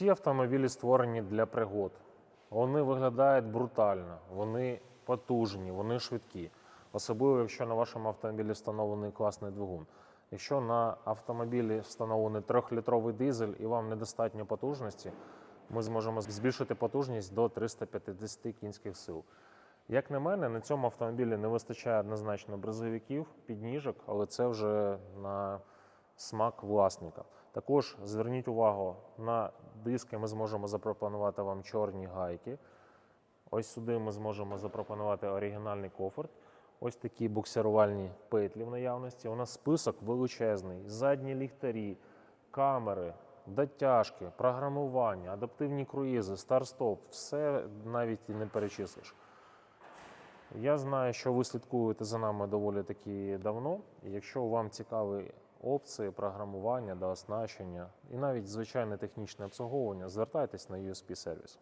Ці автомобілі створені для пригод. Вони виглядають брутально, вони потужні, вони швидкі. Особливо, якщо на вашому автомобілі встановлений класний двигун. Якщо на автомобілі встановлений 3-літровий дизель і вам недостатньо потужності, ми зможемо збільшити потужність до 350 кінських сил. Як на мене, на цьому автомобілі не вистачає однозначно бризовиків, підніжок, але це вже на смак власника. Також зверніть увагу на диски. Ми зможемо запропонувати вам чорні гайки. Ось сюди ми зможемо запропонувати оригінальний кофорт. Ось такі буксирувальні петлі в наявності. У нас список величезний: задні ліхтарі, камери, дотяжки, програмування, адаптивні круїзи, старт-стоп. Все навіть і не перечислиш. Я знаю, що ви слідкуєте за нами доволі таки давно. Якщо вам цікаві опції програмування, да, оснащення і навіть звичайне технічне обслуговування, звертайтесь на USP сервіс.